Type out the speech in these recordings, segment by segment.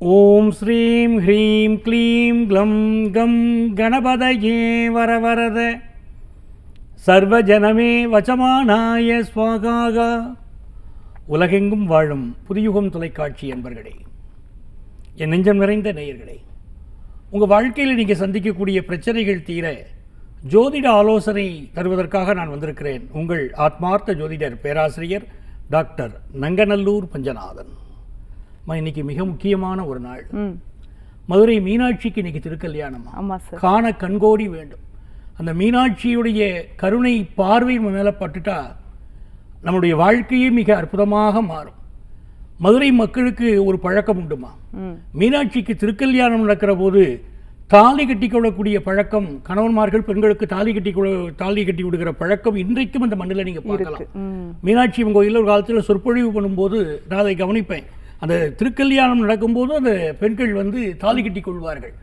ஓம் ஸ்ரீம் ஹ்ரீம் க்ளீம் க்ளம் கம் கணபதயே வரவரத சர்வஜனமே வச்சமானாய ஸ்வாகாகா உலகெங்கும் வாழும் புதியுகம் தொலைக்காட்சி என்பர்களே என் நெஞ்சம் நிறைந்த நேயர்களே உங்கள் வாழ்க்கையில் நீங்கள் சந்திக்கக்கூடிய பிரச்சனைகள் தீர ஜோதிட ஆலோசனை தருவதற்காக நான் வந்திருக்கிறேன் உங்கள் ஆத்மார்த்த ஜோதிடர் பேராசிரியர் டாக்டர் நங்கநல்லூர் பஞ்சநாதன். இன்னைக்கு மிக முக்கியமான ஒரு நாள். மதுரை மீனாட்சிக்கு இன்னைக்கு திருக்கல்யாணமா காண கண்கோடி வேண்டும். அந்த மீனாட்சியுடைய கருணை பார்வை மேலே பட்டுட்டா நம்முடைய வாழ்க்கையே மிக அற்புதமாக மாறும். மதுரை மக்களுக்கு ஒரு பழக்கம் உண்டுமா? மீனாட்சிக்கு திருக்கல்யாணம் நடக்கிற போது தாலி கட்டி கொள்ளக்கூடிய பழக்கம் கணவன்மார்கள் பெண்களுக்கு தாலி கட்டி தாலி கட்டி விடுகிற பழக்கம் இன்றைக்கும் அந்த மண்ணில் நீங்கள் பார்க்கலாம். மீனாட்சி கோயிலில் ஒரு காலத்தில் சொற்பொழிவு பண்ணும்போது நான் அதை கவனிப்பேன். அந்த திருக்கல்யாணம் நடக்கும்போது அந்த பெண்கள் வந்து தாலி கட்டி கொள்வார்கள்.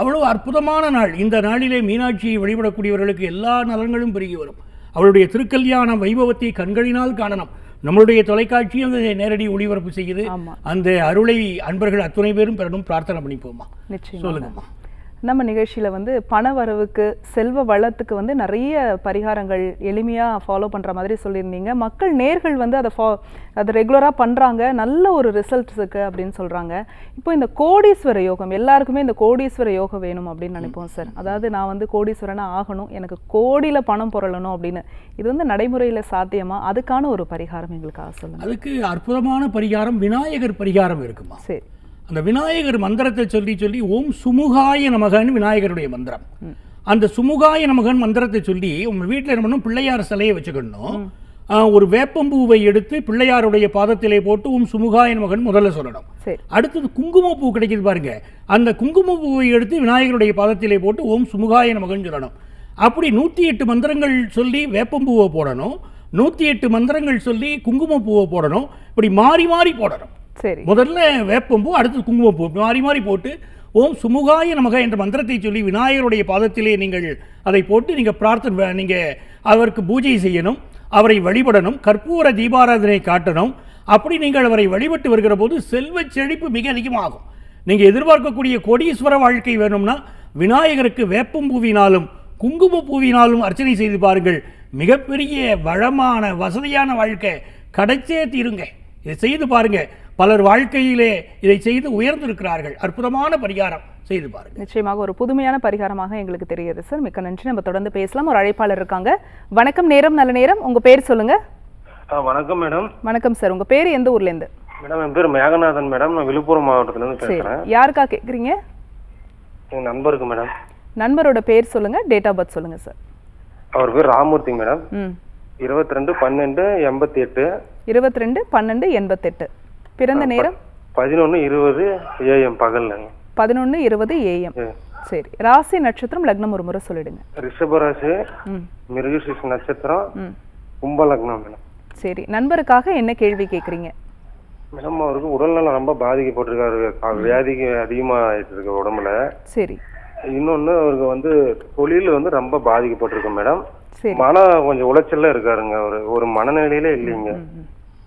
அவ்வளவு அற்புதமான நாள். இந்த நாளிலே மீனாட்சியை வழிபடக்கூடியவர்களுக்கு எல்லா நலன்களும் பெருகி வரும். அவளுடைய திருக்கல்யாண வைபவத்தை கண்களினால் காணணும். நம்மளுடைய தொலைக்காட்சியும் நேரடி ஒளிபரப்பு செய்யுது. அந்த அருளை அன்பர்கள் அத்துணை பேரும் பெறணும். பிரார்த்தனை பண்ணிப்போமா? சொல்லுங்கம்மா. நம்ம நிகழ்ச்சியில வந்து பண வரவுக்கு செல்வ வளத்துக்கு வந்து நிறைய பரிகாரங்கள் எளிமையா ஃபாலோ பண்ற மாதிரி சொல்லியிருந்தீங்க. மக்கள் நேர்கள் வந்து அதை ஃபா அதை ரெகுலரா பண்றாங்க. நல்ல ஒரு ரிசல்ட்ஸ் இருக்கு அப்படின்னு சொல்றாங்க. இப்போ இந்த கோடீஸ்வர யோகம் எல்லாருக்குமே இந்த கோடீஸ்வர யோகம் வேணும் அப்படின்னு நினைப்போம் சார். அதாவது நான் வந்து கோடீஸ்வரனா ஆகணும் எனக்கு கோடியில பணம் புரளணும் அப்படின்னு. இது வந்து நடைமுறையில சாத்தியமா? அதுக்கான ஒரு பரிகாரம் எங்களுக்காக சொல்லுங்க. அதுக்கு அற்புதமான பரிகாரம் விநாயகர் பரிகாரம் இருக்குமா? சரி. அந்த விநாயகர் மந்திரத்தை சொல்லி சொல்லி ஓம் சுமுகாய நமகன்னு விநாயகருடைய மந்திரம். அந்த சுமுகாய நமகன் மந்திரத்தை சொல்லி உங்க வீட்டில் என்ன பண்ணணும் பிள்ளையார் சிலையை வச்சுக்கணும். ஒரு வேப்பம்பூவை எடுத்து பிள்ளையாருடைய பாதத்திலே போட்டு ஓம் சுமுகாய நமகன் முதல்ல சொல்லணும். அடுத்தது குங்குமப்பூ கிடைக்குது பாருங்க. அந்த குங்குமப்பூவை எடுத்து விநாயகருடைய பாதத்திலே போட்டு ஓம் சுமுகாய நமகன் சொல்லணும். அப்படி நூற்றி எட்டு மந்திரங்கள் சொல்லி வேப்பம்பூவை போடணும். நூற்றி எட்டு மந்திரங்கள் சொல்லி குங்குமப்பூவை போடணும். இப்படி மாறி மாறி போடணும். சரி. முதல்ல வேப்பம்பூ அடுத்து குங்குமப்பூ மாறி மாறி போட்டு ஓம் சுமுகாய நமக என்ற மந்திரத்தை சொல்லி விநாயகருடைய பாதத்திலே நீங்கள் அதை போட்டு நீங்கள் பிரார்த்தனை நீங்கள் அவருக்கு பூஜை செய்யணும் அவரை வழிபடணும் கற்பூர தீபாராதனை காட்டணும். அப்படி நீங்கள் அவரை வழிபட்டு வருகிற போது செல்வ செழிப்பு மிக அதிகமாகும். நீங்கள் எதிர்பார்க்கக்கூடிய கோடீஸ்வர வாழ்க்கை வேணும்னா விநாயகருக்கு வேப்பம்பூவினாலும் குங்குமப்பூவினாலும் அர்ச்சனை செய்து பாருங்கள். மிகப்பெரிய வளமான வசதியான வாழ்க்கை. கிடைச்சே தீருங்க. இதை செய்து பாருங்கள் பலர் வாழ்க்கையிலே இதை செய்து உயர்ந்திருக்கிறார்கள். அற்புதமான பரிகாரம் செய்து பாருங்க. நிச்சயமாக ஒரு புதுமையான பரிகாரமாக எங்களுக்கு தெரியுது சார். மிக்க நன்றி. நம்ம தொடர்ந்து பேசலாம். ஒரு அழைப்பாளர் இருக்காங்க. வணக்கம் நேரம் நல்ல நேரம். உங்க பேர் சொல்லுங்க. ஆ வணக்கம் மேடம். வணக்கம் சார். உங்க பேர் எந்த ஊர்ல இருந்து? மேடம் என் பேர் மேகநாதன் மேடம். நான் விழுப்புரம் மாவட்டத்துலேருந்து சரி. பேசுகிறேன் யாருக்கா கேக்குறீங்க? எங்கள் நண்பருக்கு மேடம். நண்பரோட பேர் சொல்லுங்க. டேட் ஆஃப் பர்த் சொல்லுங்க சார். அவர் பேர் ராமூர்த்தி மேடம். ம். இருபத்தி ரெண்டு பன்னெண்டு எண்பத்தி எட்டு. இருபத்தி ரெண்டு பன்னெண்டு எண்பத்தெட்டு பிறந்த நேரம்? பதினொன்று இருபது ஏஎம் பகல்ல பதினொன்று இருபது ஏஎம். சரி ராசி நட்சத்திரம் லக்னம் ஒரு முறை சொல்லிடுங்க. ரிஷபராசி ம். மிருகசீஷ நட்சத்திரம் ம். கும்பலக்னம் மேடம். சரி நண்பருக்காக என்ன கேள்வி கேக்குறீங்க? மேடம் அவருக்கு உடல்நலம் ரொம்ப பாதிக்கப்பட்டிருக்காரு. வியாதிக்கு அதிகமாகிட்டு இருக்கு உடம்புல. சரி. இன்னொன்று அவருக்கு வந்து தொழில் வந்து ரொம்ப பாதிக்கப்பட்டிருக்கு மேடம். சரி. மன கொஞ்சம் உளைச்சல்ல இருக்காருங்க ஒரு ஒரு மனநிலையில இல்லைங்க.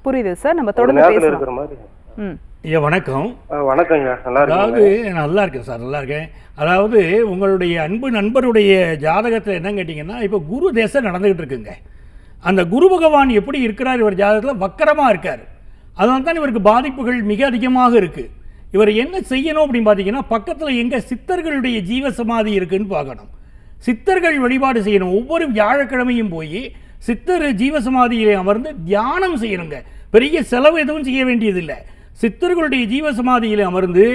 புரியுது சார். நம்ம தொடர்ந்து பேசலாம். இருக்கிற மாதிரி. ம். ஐயா வணக்கம். வணக்கங்க. நல்லா அதாவது நல்லா இருக்கேன் சார் நல்லா இருக்கேன். அதாவது உங்களுடைய அன்பு நண்பருடைய ஜாதகத்தில் என்ன கேட்டிங்கன்னா இப்போ குரு தேசம் நடந்துகிட்டு இருக்குங்க. அந்த குரு பகவான் எப்படி இருக்கிறார் இவர் ஜாதகத்தில் வக்கரமாக இருக்கார். அதனால தான் இவருக்கு பாதிப்புகள் மிக அதிகமாக இருக்குது இவர் என்ன செய்யணும் அப்படின்னு பார்த்தீங்கன்னா பக்கத்தில் எங்கே சித்தர்களுடைய ஜீவ சமாதி இருக்குன்னு பார்க்கணும். சித்தர்கள் வழிபாடு செய்யணும். ஒவ்வொரு வியாழக்கிழமையும் போய் சித்தர் ஜீவசமாதியிலே அமர்ந்து தியானம் செய்யணுங்க. பெரிய செலவு எதுவும் செய்ய வேண்டியதில்லை. சித்தர்களுடைய ஜீவசமாதியிலே அமர்ந்து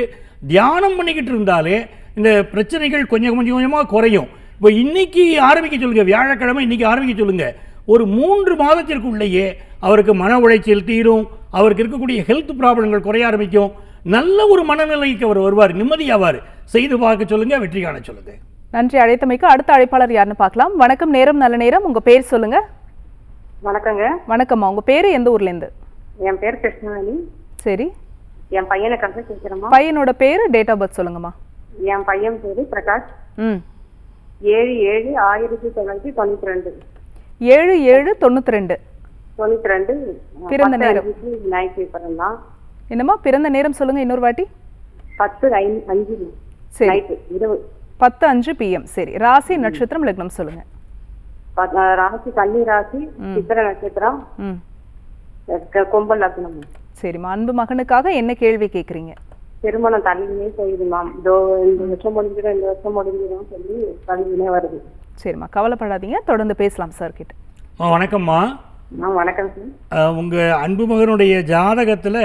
தியானம் பண்ணிக்கிட்டு இருந்தாலே இந்த பிரச்சனைகள் கொஞ்சம் கொஞ்சம் கொஞ்சமாக குறையும். இப்போ இன்னைக்கு ஆரம்பிக்க சொல்லுங்க வியாழக்கிழமை இன்னைக்கு ஆரம்பிக்க சொல்லுங்க. ஒரு மூன்று மாதத்திற்குள்ளேயே அவருக்கு மன உளைச்சல் தீரும் அவருக்கு இருக்கக்கூடிய ஹெல்த் ப்ராப்ளங்கள் குறைய ஆரம்பிக்கும். நல்ல ஒரு மனநிலைக்கு அவர் வருவார் நிம்மதியாவார். செய்து பார்க்க சொல்லுங்க வெற்றி காண சொல்லுங்க. நன்றி அழைத்தமைக்கு அடுத்த அழைப்பாளர் யாருன்னு பார்க்கலாம். வணக்கம் நேரம் நல்ல நேரம். உங்க பேர் சொல்லுங்க. வணக்கங்க. வணக்கம்மா உங்க பேரு எந்த ஊர்ல இருந்து? என் பேர் கிருஷ்ணவேணி. சரி. என் பையனுக்காக கேட்குறேம்மா பையனோட பேரு டேட் ஆஃப் பர்த் சொல்லுங்கம்மா. என் பையன் பேரு பிரகாஷ். ம். ஏழு ஏழு ஆயிரத்தி தொள்ளாயிரத்தி தொண்ணூத்தி ரெண்டு ஏழு ஏழு தொண்ணூத்தி ரெண்டு தொண்ணூத்தி ரெண்டு பிறந்த நேரம். பேப்பர் தான் என்னம்மா பிறந்த நேரம் சொல்லுங்க இன்னொரு வாட்டி. பத்து அஞ்சு. சரி. இரவு. பத்து அஞ்சு பிஎம் சரி. ராசி நட்சத்திரம் லக்னம் சொல்லுங்க. ராசி கன்னி ராசி சித்திர நட்சத்திரம். கும்பல் லக்னம் சரிம்மா அன்பு மகனுக்காக என்ன கேள்வி கேட்குறீங்க திருமணம் தள்ளினே போயிடுமா இதோ இந்த வருஷம் முடிஞ்சிடும் இந்த வருஷம் முடிஞ்சிடும் சொல்லி தள்ளினே வருது. சரிம்மா கவலைப்படாதீங்க தொடர்ந்து பேசலாம் சார் கிட்ட. வணக்கம்மா. வணக்கம் சார் அஹ், உங்க அன்பு மகனுடைய ஜாதகத்துல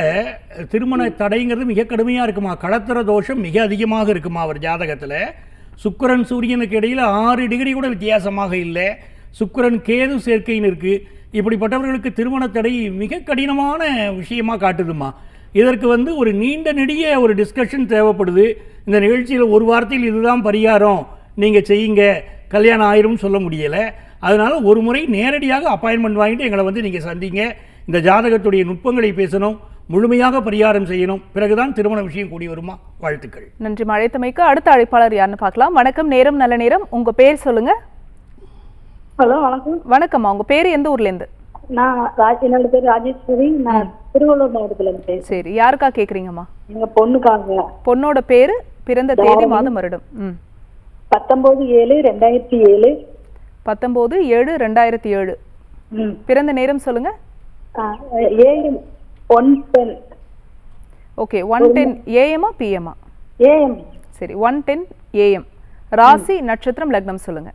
திருமண தடைங்கிறது மிக கடுமையா இருக்குமா? களத்திர தோஷம் மிக அதிகமாக இருக்குமா அவர் ஜாதகத்துல? சுக்கிரன் சூரியனுக்கு இடையில ஆறு டிகிரி கூட வித்தியாசமாக இல்லை. சுக்கிரன் கேது சேர்க்கைன்னு இருக்கு. இப்படிப்பட்டவர்களுக்கு திருமண தடை மிக கடினமான விஷயமாக காட்டுதுமா இதற்கு வந்து ஒரு நீண்ட நெடிய ஒரு டிஸ்கஷன் தேவைப்படுது. இந்த நிகழ்ச்சியில் ஒரு வார்த்தையில் இதுதான் பரிகாரம். நீங்கள் செய்யுங்க. கல்யாணம் ஆயிரும்னு சொல்ல முடியலை. அதனால் ஒரு முறை நேரடியாக அப்பாயின்மெண்ட் வாங்கிட்டு எங்களை வந்து நீங்கள் சந்திங்க. இந்த ஜாதகத்துடைய நுட்பங்களை பேசணும். முழுமையாக பரிகாரம் செய்யணும். பிறகுதான் திருமண விஷயம் கூடி வருமா? வாழ்த்துக்கள். நன்றி. அழைத்தமைக்கு அடுத்த அழைப்பாளர் யாருன்னு பார்க்கலாம். வணக்கம். நேரம் நல்ல நேரம். உங்கள் பேர் சொல்லுங்கள் ஹலோ வணக்கம். வணக்கம்மா. உங்க பேர் எந்த ஊர்ல இருந்து? நான் ராஜ் என்னோட பேர் ராஜேஸ்வரி. நான் திருவள்ளூர் மாவட்டத்துல இருந்து பேசுறேன். சரி. யாருக்கா கேக்குறீங்கம்மா? எங்க பொண்ணுக்காக. பொண்ணோட பேரு பிறந்த தேதி மாதம் வருடம். ம். பத்தொன்பது ஏழு ரெண்டாயிரத்தி ஏழு. பத்தொம்போது ஏழு ரெண்டாயிரத்தி ஏழு. ம். பிறந்த நேரம் சொல்லுங்க. ஏழு one ten. Okay. One ten ஏஎம்மா பிஎம்மா ஏஎம். சரி. One ten AM. ராசி நட்சத்திரம் லக்னம் சொல்லுங்க.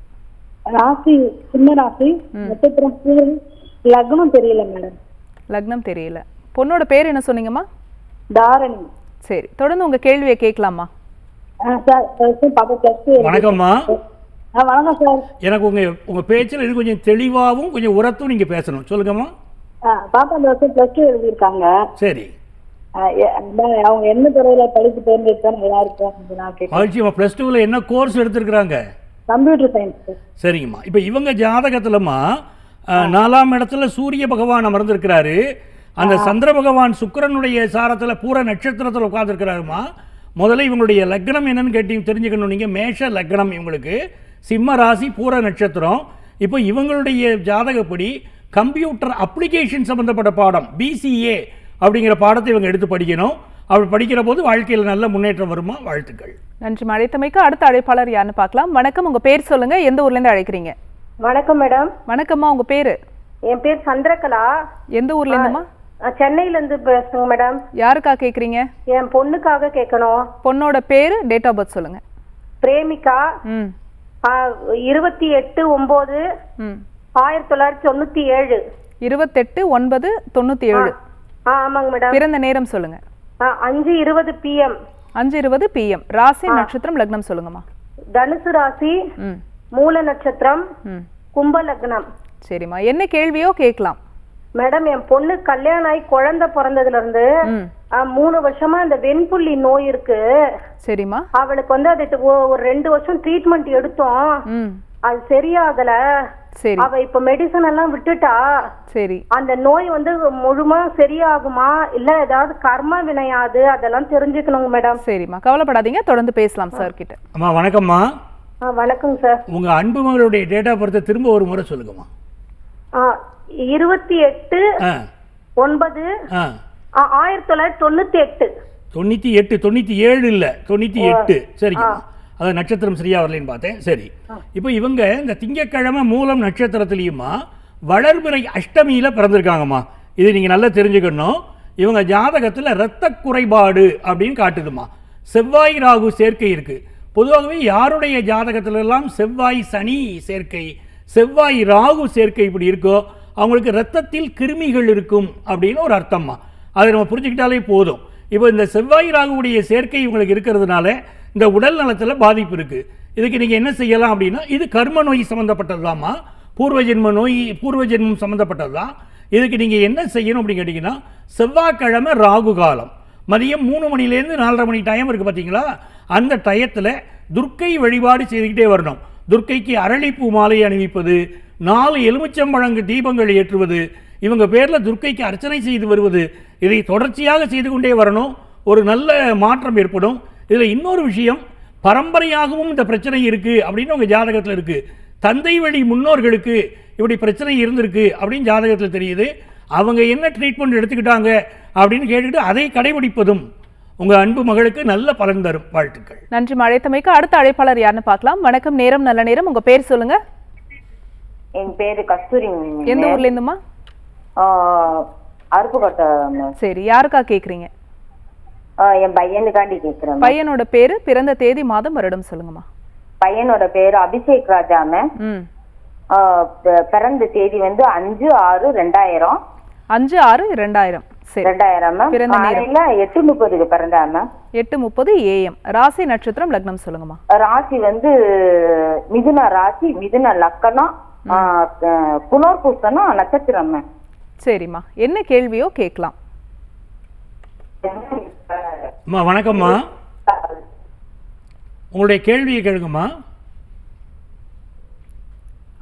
ராசி சின்ன ராசி நட்சத்திரம் லக்னம் தெரியல மேடம். லக்னம் தெரியல. பொண்ணோட பேர் என்ன சொன்னீங்கம்மா? தாரணி. சரி தொடர்ந்து உங்க கேள்வியை கேட்கலாமா? வணக்கம்மா. வணக்கம் சார். எனக்கு உங்கள் உங்கள் பேச்சில் இது கொஞ்சம் தெளிவாகவும் கொஞ்சம் உரத்தும் நீங்கள் பேசணும். சொல்லுங்கம்மா. பாப்பா இந்த வருஷம் பிளஸ் டூ எழுதியிருக்காங்க. சரி. அவங்க என்ன துறையில படிப்பு தேர்ந்தெடுத்தா நல்லா இருக்கும் நான் கேட்கிறேன். ப்ளஸ் டூவில் என்ன கோர்ஸ் எடுத்திருக்கிறாங்க? Computer science sir. சரிங்கம்மா. இப்போ இவங்க ஜாதகத்துலம்மா நாலாம் இடத்துல சூரிய பகவான் அமர்ந்திருக்கிறாரு. அந்த சந்திர பகவான் சுக்கிரனுடைய சாரத்தில் பூர நட்சத்திரத்தில் உட்கார்ந்திருக்கிறாருமா? முதல்ல இவங்களுடைய லக்னம் என்னன்னு கேட்டி தெரிஞ்சுக்கணும் நீங்கள் மேஷ லக்னம் இவங்களுக்கு. சிம்ம ராசி பூர நட்சத்திரம். இப்போ இவங்களுடைய ஜாதகப்படி கம்ப்யூட்டர் அப்ளிகேஷன் சம்மந்தப்பட்ட பாடம் பிசிஏ அப்படிங்கிற பாடத்தை இவங்க எடுத்து படிக்கணும். அப்படி படிக்கிற போது வாழ்க்கையில் நல்ல முன்னேற்றம் வருமா? வாழ்த்துக்கள். நன்றி அழைத்தமைக்கு அடுத்த அழைப்பாளர் யாருன்னு பார்க்கலாம். வணக்கம். உங்க பேர் சொல்லுங்க. எந்த ஊர்ல இருந்து அழைக்கிறீங்க? வணக்கம் மேடம். வணக்கம்மா. உங்க பேரு? என் பேர் சந்திரகலா. எந்த ஊர்ல இருந்துமா சென்னையில இருந்து பேசுறேங்க மேடம். யாருக்கா கேக்குறீங்க? என் பொண்ணுக்காக கேட்கணும் பொண்ணோட பேரு டேட் ஆஃப் பர்த் சொல்லுங்க. பிரேமிகா. இருபத்தி எட்டு ஒன்பது ம். ஆயிரத்தி தொள்ளாயிரத்தி தொண்ணூத்தி ஏழு. இருபத்தெட்டு ஒன்பது தொண்ணூத்தி ஏழு. ஆ ஆமாங்க மேடம். பிறந்த நேரம் சொல்லுங்க. அஞ்சு இருபது பிஎம் அஞ்சு இருபது பிஎம் ராசி நட்சத்திரம் லக்னம் சொல்லுங்கம்மா. தனுசு ராசி மூல நட்சத்திரம் கும்ப லக்னம். சரிம்மா. என்ன கேள்வியோ கேட்கலாம். மேடம் என் பொண்ணு கல்யாணம் ஆகி குழந்தை பிறந்ததுல இருந்து மூணு வருஷமா இந்த வெண்புள்ளி நோய் இருக்கு. சரிம்மா. அவளுக்கு வந்து அது ஒரு ரெண்டு வருஷம் ட்ரீட்மெண்ட் எடுத்தோம். அது சரியாகல. சரி அவ இப்ப மெடிசன் எல்லாம் விட்டுட்டா சரி. அந்த நோய் வந்து முழுமா சரியாகுமா? இல்ல ஏதாவது கர்ம வினையாது? அதெல்லாம் தெரிஞ்சுக்கணுங்க மேடம் சரிம்மா. கவலைப்படாதீங்க. தொடர்ந்து பேசலாம் சார் கிட்ட. அம்மா வணக்கம்மா. ஆ, வணக்கங்க சார் உங்கள் அன்பு மகளுடைய டேட் ஆஃப் பர்த்தை திரும்ப ஒரு முறை சொல்லுங்கம்மா. இருபத்தி எட்டு ஒன்பது ஆயிரத்தி தொள்ளாயிரத்தி தொண்ணூத்தி எட்டு. தொண்ணூற்றி எட்டு தொண்ணூற்றி ஏழு இல்லை. தொண்ணூற்றி எட்டு. சரிங்கம்மா அது நட்சத்திரம் சரியா வரலைன்னு பார்த்தேன். சரி. இப்போ இவங்க இந்த திங்கக்கிழமை மூலம் நட்சத்திரத்துலேயுமா வளர்பிறை அஷ்டமியில் பிறந்திருக்காங்கம்மா. இது நீங்கள் நல்லா தெரிஞ்சுக்கணும். இவங்க ஜாதகத்தில் இரத்த குறைபாடு அப்படின்னு காட்டுதுமா செவ்வாய் ராகு சேர்க்கை இருக்கு. பொதுவாகவே யாருடைய ஜாதகத்துல எல்லாம் செவ்வாய் சனி சேர்க்கை செவ்வாய் ராகு சேர்க்கை இப்படி இருக்கோ அவங்களுக்கு ரத்தத்தில் கிருமிகள் இருக்கும் அப்படின்னு ஒரு அர்த்தம்மா. அதை நம்ம புரிஞ்சுக்கிட்டாலே போதும். இப்போ இந்த செவ்வாய் ராகுவுடைய சேர்க்கை இவங்களுக்கு இருக்கிறதுனால இந்த உடல் நலத்தில் பாதிப்பு இருக்குது இதுக்கு நீங்கள் என்ன செய்யலாம் அப்படின்னா இது கர்ம நோய் சம்மந்தப்பட்டதுதாம்மா பூர்வ ஜென்ம நோய் பூர்வ ஜென்மம் சம்மந்தப்பட்டது தான் இதுக்கு நீங்கள் என்ன செய்யணும் அப்படின்னு கேட்டிங்கன்னா செவ்வாய்க்கிழமை ராகு காலம். மதியம் மூணு மணிலேருந்து நாலரை மணி டைம் இருக்குது பார்த்தீங்களா அந்த டயத்தில் துர்க்கை வழிபாடு செய்துக்கிட்டே வரணும். துர்க்கைக்கு அரளிப்பூ மாலை அணிவிப்பது நாலு எலுமிச்சம்பழங்கு தீபங்கள் ஏற்றுவது இவங்க பேரில் துர்க்கைக்கு அர்ச்சனை செய்து வருவது இதை தொடர்ச்சியாக செய்து கொண்டே வரணும். ஒரு நல்ல மாற்றம் ஏற்படும். இதில் இன்னொரு விஷயம் பரம்பரையாகவும் இந்த பிரச்சனை இருக்குது அப்படின்னு உங்கள் ஜாதகத்தில் இருக்குது தந்தை வழி முன்னோர்களுக்கு இப்படி பிரச்சனை இருந்திருக்கு அப்படின்னு ஜாதகத்தில் தெரியுது. அவங்க என்ன ட்ரீட்மெண்ட் எடுத்துக்கிட்டாங்க அப்படின்னு கேட்டுட்டு அதை கடைபிடிப்பதும் உங்கள் அன்பு மகளுக்கு நல்ல பலன் தரும். வாழ்த்துக்கள். நன்றி அழைத்தமைக்கு அடுத்த அழைப்பாளர் யாருன்னு பார்க்கலாம். வணக்கம். நேரம் நல்ல நேரம். உங்க பேர் சொல்லுங்க. என் பேரு கஸ்தூரி எந்த ஊர்ல இருந்துமா அருப்புக்கோட்டை. சரி யாருக்கா கேக்குறீங்க? ஆ, என் பையனுக்காண்டி கேக்குறேன். பையனோட பேரு பிறந்த தேதி மாதம் வருடம் சொல்லுங்கம்மா. பையனோட பேரு அபிஷேக் ராஜா மேம் ம். ஆ, பி- பிறந்த தேதி வந்து அஞ்சு ஆறு ரெண்டாயிரம். அஞ்சு ஆறு ரெண்டாயிரம். ரெண்டாயிரம் பிறந்த நேரம். எட்டு முப்பதுக்கு பிறந்தா மேம் எட்டு முப்பது ஏஎம். ராசி நட்சத்திரம் லக்னம் சொல்லுங்கம்மா. ராசி வந்து மிதுன ராசி மிதுன லக்கணம் ஆ, க- புனர்பூசணம் நட்சத்திரம் மேம் சரிம்மா. என்ன கேள்வியோ கேட்கலாம். அம்மா வணக்கம்மா. உங்களுடைய கேள்வியை கேளுங்கம்மா.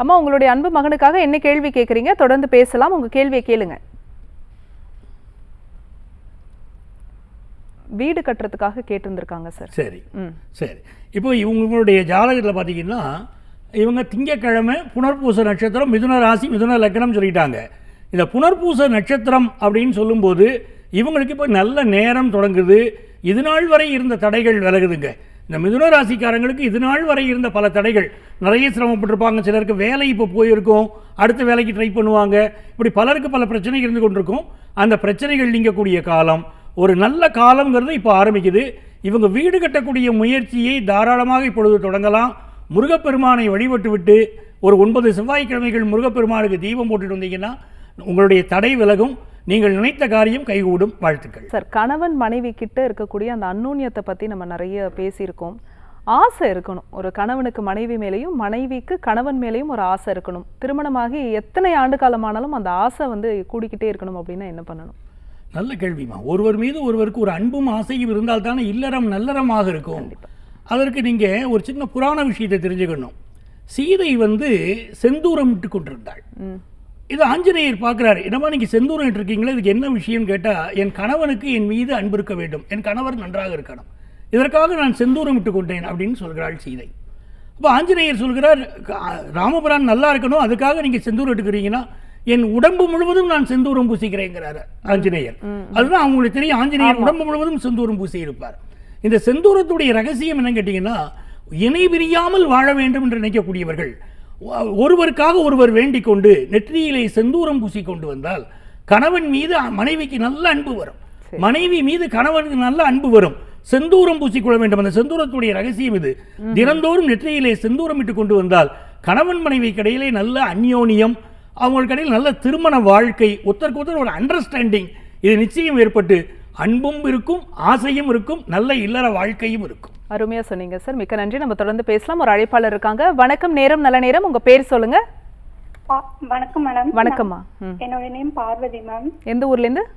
அம்மா உங்களுடைய அன்பு மகனுக்காக என்ன கேள்வி கேட்குறீங்க தொடர்ந்து பேசலாம். உங்க கேள்வியை கேளுங்க. வீடு கட்டுறதுக்காக கேட்டிருந்திருக்காங்க சார். சரி சரி. இப்போ இவங்களுடைய ஜாதகத்தில் பார்த்தீங்கன்னா இவங்க திங்கக்கிழமை புனர்பூச நட்சத்திரம் மிதுன ராசி மிதுன லக்னம் சொல்லிட்டாங்க. இந்த புனர்பூச நட்சத்திரம் அப்படின்னு சொல்லும்போது இவங்களுக்கு இப்போ நல்ல நேரம் தொடங்குது. இது நாள் வரை இருந்த தடைகள் விலகுதுங்க. இந்த மிதுன ராசிக்காரங்களுக்கு இது நாள் வரை இருந்த பல தடைகள். நிறைய சிரமப்பட்டிருப்பாங்க. சிலருக்கு வேலை இப்போ போயிருக்கும். அடுத்த வேலைக்கு ட்ரை பண்ணுவாங்க. இப்படி பலருக்கு பல பிரச்சனை இருந்து கொண்டிருக்கும். அந்த பிரச்சனைகள் நீங்கக்கூடிய காலம். ஒரு நல்ல காலங்கிறது இப்போ ஆரம்பிக்குது. இவங்க வீடு கட்டக்கூடிய முயற்சியை தாராளமாக இப்பொழுது தொடங்கலாம். முருகப்பெருமானை வழிபட்டு விட்டு ஒரு ஒன்பது செவ்வாய்க்கிழமைகள் முருகப்பெருமானுக்கு தீபம் போட்டுட்டு வந்தீங்கன்னா உங்களுடைய தடை விலகும். நீங்கள் நினைத்த காரியம் கைகூடும் வாழ்த்துக்கள். சார் கணவன் மனைவி கிட்ட இருக்கக்கூடிய அந்த அந்நூன்யத்தை பத்தி நம்ம நிறைய பேசியிருக்கோம். ஆசை இருக்கணும். ஒரு கணவனுக்கு மனைவி மேலேயும் மனைவிக்கு கணவன் மேலேயும் ஒரு ஆசை இருக்கணும். திருமணமாகி எத்தனை ஆண்டு காலமானாலும் அந்த ஆசை வந்து கூடிக்கிட்டே இருக்கணும் அப்படின்னா என்ன பண்ணணும்? நல்ல கேள்விமா ஒருவர் மீது ஒருவருக்கு ஒரு அன்பும் ஆசையும் இருந்தால் தானே இல்லறம் நல்லறமாக இருக்கும். அதற்கு நீங்கள் ஒரு சின்ன புராண விஷயத்தை தெரிஞ்சுக்கணும். சீதை வந்து செந்தூரம் இட்டு கொண்டிருந்தாள். இது ஆஞ்சநேயர் பார்க்குறாரு. என்னமா நீங்கள் செந்தூரம் இருக்கீங்களே இதுக்கு என்ன விஷயம் கேட்டால் என் கணவனுக்கு என் மீது அன்பு இருக்க வேண்டும். என் கணவர் நன்றாக இருக்கணும். இதற்காக நான் செந்தூரம் இட்டு கொண்டேன் அப்படின்னு சொல்கிறாள் சீதை. அப்போ ஆஞ்சநேயர் சொல்கிறார் "கா- ராமபிரான் நல்லா இருக்கணும். அதுக்காக நீங்கள் செந்தூரம் இட்டுக்கிறீங்கன்னா என் உடம்பு முழுவதும் நான் செந்தூரம் பூசிக்கிறேங்கிறாரு ஆஞ்சநேயர். அதுதான் அவங்களுக்கு தெரியும். ஆஞ்சநேயர் உடம்பு முழுவதும் செந்தூரம் பூசி இருப்பார் இந்த செந்தூரத்துடைய ரகசியம் என்னன்னு கேட்டிங்கன்னா இணை பிரியாமல் வாழ வேண்டும் என்று நினைக்கக்கூடியவர்கள் ஒருவருக்காக ஒருவர் வேண்டிக் கொண்டு நெற்றியிலே செந்தூரம் பூசி கொண்டு வந்தால் கணவன் மீது மனைவிக்கு நல்ல அன்பு வரும். மனைவி மீது கணவனுக்கு நல்ல அன்பு வரும். செந்தூரம் பூசிக்கொள்ள வேண்டும். அந்த செந்தூரத்துடைய ரகசியம் இது. தினந்தோறும் நெற்றியிலே செந்தூரம் இட்டு கொண்டு வந்தால் கணவன் மனைவிக்கு இடையிலே நல்ல அந்யோன்யம் அவங்களுக்கு இடையில் நல்ல திருமண வாழ்க்கை ஒருத்தருக்கு ஒருத்தர் ஒரு அண்டர்ஸ்டாண்டிங் இது நிச்சயம் ஏற்பட்டு அன்பும் இருக்கும் ஆசையும் இருக்கும் நல்ல இல்லற வாழ்க்கையும் இருக்கும். அருமையா சொன்னீங்க சார். மிக்க நன்றி. நம்ம தொடர்ந்து பேசலாம். ஒரு அழைப்பாளர் இருக்காங்க. வணக்கம் நேரம் நல்ல நேரம். உங்க பேர் சொல்லுங்க. பா- வணக்கம் மேடம். வணக்கம்மா. என்னோட நேம் பார்வதி மேம். எந்த ஊர்ல இருந்து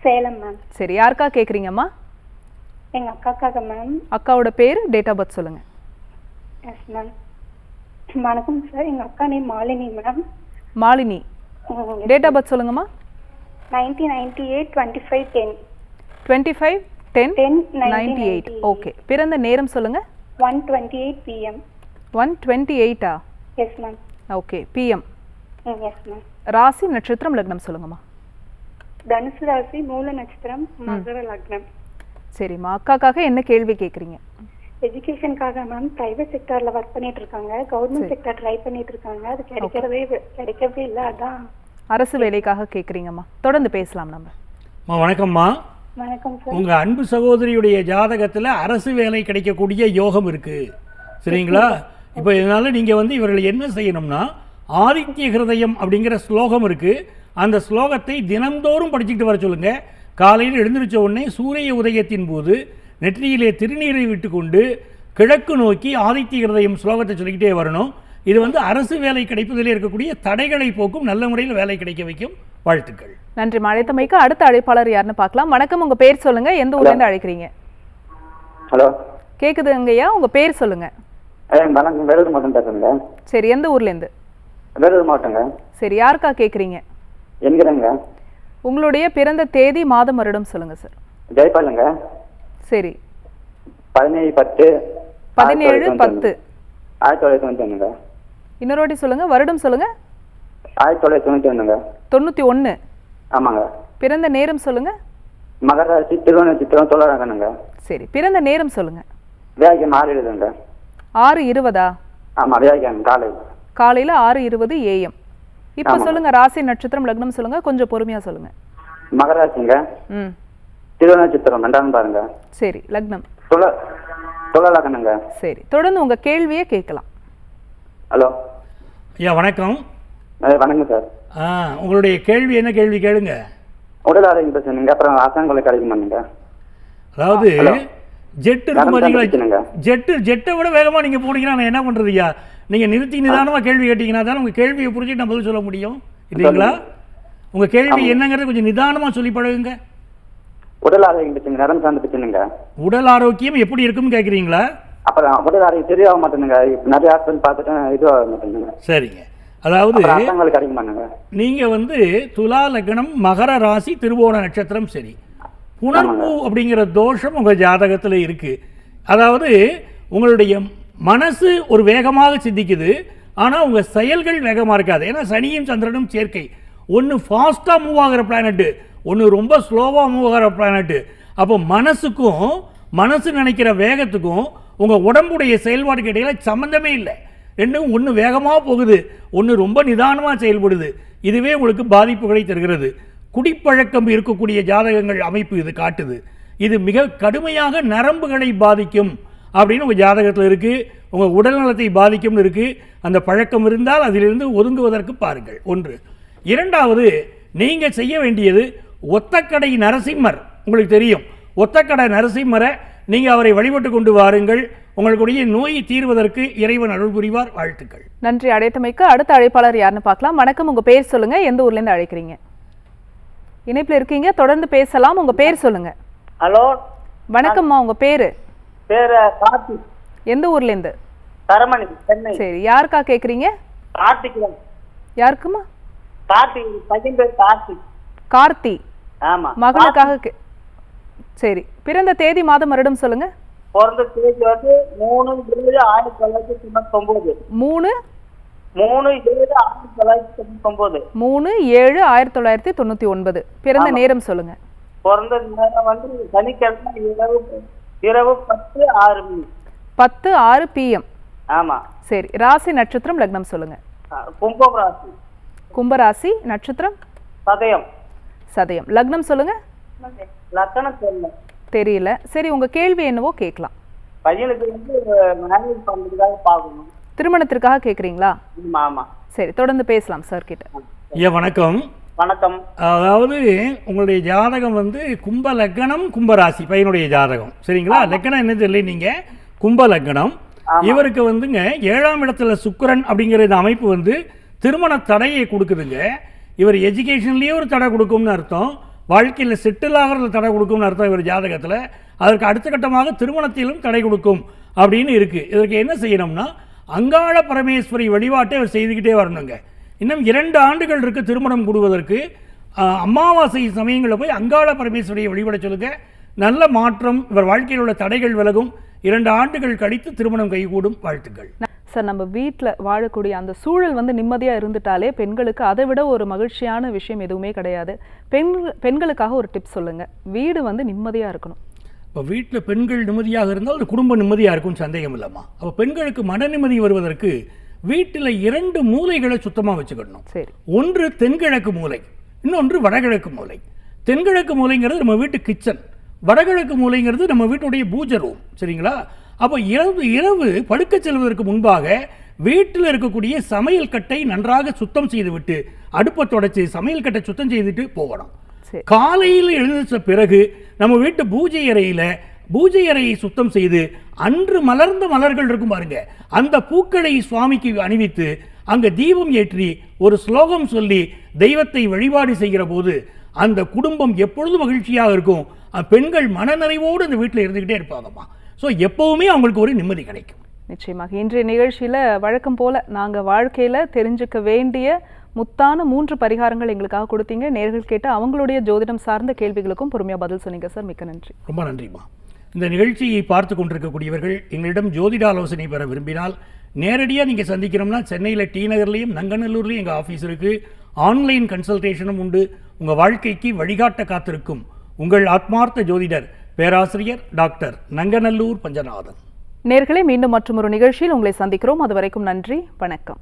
சேலம் மேம். சரி யாருக்கா கேக்குறீங்கம்மா? எங்க அக்காக்காக மேம். அக்காவோட பேர் டேட் ஆஃப் பர்த் சொல்லுங்க. Yes ma'am. வணக்கம் சார். எங்க அக்கா name Malini ma'am. Malini. Date of birth சொல்லுங்கம்மா. Nineteen ninety eight twenty five ten twenty five ten ten ninety eight okay பிறந்த நேரம் சொல்லுங்க. One twenty eight PM one twenty எயிட்டா yes ma'am okay PM yes ma'am ராசி நட்சத்திரம் லக்னம் சொல்லுங்கம்மா. தனுசு ராசி மூல நட்சத்திரம் மகர லக்னம். சரிம்மா. அக்காக்காக என்ன கேள்வி கேட்குறீங்க எஜுகேஷனுக்காக மேம் பிரைவேட் செக்டர்ல ஒர்க் பண்ணிட்டு இருக்காங்க. கவர்மெண்ட் செக்டர் ட்ரை பண்ணிட்டு இருக்காங்க. அது கிடைக்கிறதே கிடைக்கவே இல்லை அதான். அரசு வேலைக்காக கேட்குறீங்கம்மா தொடர்ந்து பேசலாம் நம்ம. அம்மா வணக்கம்மா. வணக்கம் உங்க அன்பு சகோதரியுடைய ஜாதகத்துல அரசு வேலை கிடைக்கக்கூடிய யோகம் இருக்கு. சரிங்களா? இப்போ இதனால நீங்க வந்து இவர்கள் என்ன செய்யணும்னா ஆதித்ய ஹிருதயம் அப்படிங்கிற ஸ்லோகம் இருக்கு. அந்த ஸ்லோகத்தை தினந்தோறும் படிச்சுக்கிட்டு வர சொல்லுங்க. காலையில் எழுந்திருச்ச உடனே சூரிய உதயத்தின் போது நெற்றியிலே திருநீரை விட்டுக்கொண்டு கிழக்கு நோக்கி ஆதித்ய ஹிருதயம் ஸ்லோகத்தை சொல்லிக்கிட்டே வரணும். இது வந்து அரசு வேலை கிடைப்பதிலே இருக்கக்கூடிய தடைகளை போக்கும் நல்ல முறையில் வேலை கிடைக்க வைக்கும் வாழ்த்துக்கள். நன்றி அழைத்தமைக்கு அடுத்த அழைப்பாளர் யாருன்னு பார்க்கலாம். வணக்கம் உங்க பேர் சொல்லுங்க. எந்த ஊர்ல இருந்து அழைக்கிறீங்க? ஹலோ. கேக்குதுங்கய்யா உங்க பேர் சொல்லுங்க. வணக்கம் வேலூர் மாவட்டம் பேசுறேங்க. சரி எந்த ஊர்ல இருந்து வேலூர் மாவட்டங்க. சரி யாருக்கா கேக்குறீங்க? என்கிறேங்க. உங்களுடைய பிறந்த தேதி மாதம் வருடம் சொல்லுங்க சார் ஜெயபாலுங்க. சரி. பதினேழு பத்து பதினேழு பத்து. ஆயிரத்தி தொள்ளாயிரத்தி ஒன்றுங்க இன்னொரு வாட்டி சொல்லுங்க வருடம் சொல்லுங்க. ஆயிரத்தி தொள்ளாயிரத்தி தொண்ணூற்றி ஒன்றுங்க தொண்ணூத்தி ஒண்ணு ஆமாங்க. பிறந்த நேரம் சொல்லுங்க. மகர ராசி திருவண்ண சித்திரம் சரி பிறந்த நேரம் சொல்லுங்க. வியாக்கியம் ஆறு எழுதுங்க. ஆறு இருபதா? ஆமாம் வியாக்கியம் காலை. காலையில ஆறு இருபது ஏஎம் இப்ப ஆமா. சொல்லுங்க ராசி நட்சத்திரம் லக்னம் சொல்லுங்க கொஞ்சம் பொறுமையா சொல்லுங்க. மகர ராசிங்க ம். திருவண்ண சித்திரம் ரெண்டாவது பாருங்க. சரி லக்னம். தொழ தொழிலாளக்கணுங்க சரி தொடர்ந்து உங்க கேள்வியை கேட்கலாம். ஹலோ. ஐயா வணக்கம். வணக்கம் சார். ஆ உங்களுடைய கேள்வி என்ன கேள்வி கேளுங்க. உடல் ஆரோக்கியம் பேசுனீங்க அப்புறம் ஆசாங்கொலை கிடைக்குமாங்க அதாவது ஹலோ. ஜெட் இருக்கும் நரம்பு பார்த்தீங்களா. ஜெட்டு ஜெட்டை விட வேகமாக நீங்கள் போனீங்கன்னா நான் என்ன பண்ணுறது ஐயா? நீங்கள் நிறுத்தி நிதானமாக கேள்வி கேட்டீங்கன்னா தான் உங்கள் கேள்வியை புரிஞ்சுட்டு நான் பதில் சொல்ல முடியும். இல்லைங்களா? உங்கள் கேள்வி என்னங்கிறது கொஞ்சம் நிதானமாக சொல்லி பழகுங்க. உடல் ஆரோக்கியம் பிரச்சனை நரம்பு சார்ந்த பிரச்சனைங்க உடல் ஆரோக்கியம் எப்படி இருக்குன்னு கேட்குறீங்களா அப்புறம் ஆரோக்கியம் சரியாக மாட்டேனுங்க. நிறைய ஹாஸ்பிட்டல் பார்த்துட்டேன் இதுவாக மாட்டேங்குங்க சரிங்க. அதாவது நீங்கள் வந்து துலா லக்னம் மகர ராசி திருவோண நட்சத்திரம் சரி. புனர்பூ அப்படிங்கிற தோஷம் உங்கள் ஜாதகத்தில் இருக்குது அதாவது உங்களுடைய மனசு ஒரு வேகமாக சிந்திக்குது. ஆனால் உங்கள் செயல்கள் வேகமாக இருக்காது. ஏன்னா சனியும் சந்திரனும் சேர்க்கை. ஒன்று ஃபாஸ்ட்டாக மூவ் ஆகிற பிளானட்டு ஒன்று ரொம்ப ஸ்லோவாக மூவ் ஆகிற பிளானட்டு அப்போ மனசுக்கும் மனசு நினைக்கிற வேகத்துக்கும் உங்கள் உடம்புடைய செயல்பாடுக்கு இடையில சம்மந்தமே இல்லை. ரெண்டும் ஒன்று வேகமாக போகுது ஒன்று ரொம்ப நிதானமாக செயல்படுது. இதுவே உங்களுக்கு பாதிப்புகளை தருகிறது. குடிப்பழக்கம் இருக்கக்கூடிய ஜாதகங்கள் அமைப்பு இது காட்டுது. இது மிக கடுமையாக நரம்புகளை பாதிக்கும் அப்படின்னு உங்கள் ஜாதகத்தில் இருக்குது உங்கள் உடல்நலத்தை பாதிக்கும்னு இருக்குது அந்த பழக்கம் இருந்தால் அதிலிருந்து ஒதுங்குவதற்கு பாருங்கள். ஒன்று. இரண்டாவது நீங்கள் செய்ய வேண்டியது ஒத்தக்கடை நரசிம்மர். உங்களுக்கு தெரியும். ஒத்தக்கடை நரசிம்மரை நீங்கள் அவரை வழிபட்டு கொண்டு வாருங்கள். உங்களுடைய நோய் தீர்வதற்கு இறைவன் அருள் புரிவார். வாழ்த்துக்கள். நன்றி அழைத்தமைக்கு அடுத்த அழைப்பாளர் யாருன்னு பார்க்கலாம். வணக்கம் உங்க பேர் சொல்லுங்க. எந்த ஊர்ல இருந்து அழைக்கிறீங்க? இணைப்புல இருக்கீங்க. தொடர்ந்து பேசலாம். உங்க பேர் சொல்லுங்க. ஹலோ. வணக்கம்மா. உங்க பேரு? பேரு கார்த்திக் எந்த ஊர்ல இருந்து? தரமணி சென்னை. சரி. யாருக்கா கேக்குறீங்க? கார்த்திக் யாருக்குமா கார்த்திக் பையன் பேர் கார்த்திக் கார்த்தி. ஆமா. மகளுக்காக கே- சரி. பிறந்த தேதி மாதம் வருடம் சொல்லுங்க. பிறந்த தேதி வந்து மூணு ஏழு ஆயிரத்தி தொள்ளாயிரத்தி தொண்ணூத்தி ஒன்பது மூணு? மூணு ஏழு ஆயிரத்தி தொள்ளாயிரத்தி தொண்ணூத்தி ஒன்பது மூணு ஏழு ஆயிரத்தி தொள்ளாயிரத்தி தொண்ணூத்தி ஒன்பது பிறந்த நேரம் சொல்லுங்க. பிறந்த நேரம் வந்து சனிக்கிழமை இரவு இரவு பத்து ஆறு மணி. பத்து ஆறு பிஎம் ஆமா. சரி. ராசி நட்சத்திரம் லக்னம் சொல்லுங்க. கும்பம் ராசி. கும்பராசி நட்சத்திரம்? சதயம். சதயம். லக்னம் சொல்லுங்க. லக்கணம் தெரியல. தெரியல சரி உங்க கேள்வி என்னவோ கேட்கலாம். பையனுக்கு வந்து மேரேஜ் பார்க்கணும். திருமணத்திற்காக கேக்குறீங்களா ஆமா ஆமா. சரி தொடர்ந்து பேசலாம் சார் கிட்ட. ஐயா வணக்கம். வணக்கம். அதாவது உங்களுடைய ஜாதகம் வந்து கும்ப லக்னம் கும்பராசி பையனுடைய ஜாதகம். சரிங்களா? லக்னம் என்ன தெரியல நீங்க. கும்ப லக்னம் இவருக்கு வந்துங்க ஏழாம் இடத்துல சுக்கிரன் அப்படிங்கிற இந்த அமைப்பு வந்து திருமண தடையை கொடுக்குதுங்க. இவர் எஜுகேஷன்லேயே ஒரு தடை கொடுக்கும்னு அர்த்தம். வாழ்க்கையில் செட்டில் தடை கொடுக்கும்னு அர்த்தம் இவர் ஜாதகத்தில். அதற்கு அடுத்த கட்டமாக திருமணத்திலும் தடை கொடுக்கும் அப்படின்னு இருக்குது இதற்கு என்ன செய்யணும்னா அங்காள பரமேஸ்வரி வழிபாட்டை அவர் செய்துக்கிட்டே வரணுங்க. இன்னும் இரண்டு ஆண்டுகள் இருக்குது திருமணம் கூடுவதற்கு. அமாவாசை சமயங்களில் போய் அங்காள பரமேஸ்வரியை வழிபட சொல்லுங்க. நல்ல மாற்றம் இவர் வாழ்க்கையில் உள்ள தடைகள் விலகும். இரண்டு ஆண்டுகள் கழித்து திருமணம் கைகூடும் வாழ்த்துக்கள். சார் நம்ம வீட்டில் வாழக்கூடிய அந்த சூழல் வந்து நிம்மதியாக இருந்துட்டாலே பெண்களுக்கு அதை விட ஒரு மகிழ்ச்சியான விஷயம் எதுவுமே கிடையாது. பெண் பெண்களுக்காக ஒரு டிப் சொல்லுங்க. வீடு வந்து நிம்மதியாக இருக்கணும். இப்போ வீட்டில் பெண்கள் நிம்மதியாக இருந்தால் அது குடும்பம் நிம்மதியாக இருக்கும்னு சந்தேகம் இல்லைம்மா. அப்போ பெண்களுக்கு மன நிம்மதி வருவதற்கு வீட்டில் இரண்டு மூலைகளை சுத்தமாக வச்சுக்கணும். சரி. ஒன்று தென்கிழக்கு மூலை இன்னொன்று வடகிழக்கு மூலை. தென்கிழக்கு மூலைங்கிறது நம்ம வீட்டு கிச்சன். வடகிழக்கு மூலைங்கிறது நம்ம வீட்டுடைய பூஜை ரூம் சரிங்களா? அப்போ இரவு இரவு படுக்கச் செல்வதற்கு முன்பாக வீட்டில் இருக்கக்கூடிய சமையல் கட்டை நன்றாக சுத்தம் செய்துவிட்டு அடுப்பை தொடச்சி சமையல் கட்டை சுத்தம் செய்துட்டு போகணும். காலையில் எழுந்திருச்ச பிறகு நம்ம வீட்டு பூஜை அறையில பூஜை அறையை சுத்தம் செய்து அன்று மலர்ந்த மலர்கள் இருக்கும் பாருங்க. அந்த பூக்களை சுவாமிக்கு அணிவித்து அங்க தீபம் ஏற்றி ஒரு ஸ்லோகம் சொல்லி தெய்வத்தை வழிபாடு செய்கிற போது அந்த குடும்பம் எப்பொழுதும் மகிழ்ச்சியாக இருக்கும். பெண்கள் மனநிறைவோடு அந்த வீட்டில் இருந்துக்கிட்டே இருப்பாங்கம்மா. ஸோ எப்போவுமே அவங்களுக்கு ஒரு நிம்மதி கிடைக்கும். நிச்சயமாக. இன்றைய நிகழ்ச்சியில வழக்கம் போல நாங்க வாழ்க்கையில தெரிஞ்சுக்க வேண்டிய முத்தான மூன்று பரிகாரங்கள் எங்களுக்காக கொடுத்தீங்க. நேர்கள் கேட்டு அவங்களுடைய ஜோதிடம் சார்ந்த கேள்விகளுக்கும் பொறுமையா பதில் சொன்னீங்க சார். மிக்க நன்றி. ரொம்ப நன்றிம்மா. இந்த நிகழ்ச்சியை பார்த்து கொண்டிருக்கக்கூடியவர்கள் எங்களிடம் ஜோதிட ஆலோசனை பெற விரும்பினால் நேரடியாக நீங்கள் சந்திக்கணும்னா சென்னையில் டி நகர்லேயும் நங்கநல்லூர்லேயும் எங்கள் ஆஃபீஸ் இருக்குது ஆன்லைன் கன்சல்டேஷனும் உண்டு. உங்கள் வாழ்க்கைக்கு வழிகாட்ட காத்திருக்கும் உங்கள் ஆத்மார்த்த ஜோதிடர் பேராசிரியர் டாக்டர் நங்கநல்லூர் பஞ்சநாதன். நேர்களை மீண்டும் மற்றும் ஒரு நிகழ்ச்சியில் உங்களை சந்திக்கிறோம். அது வரைக்கும் நன்றி வணக்கம்.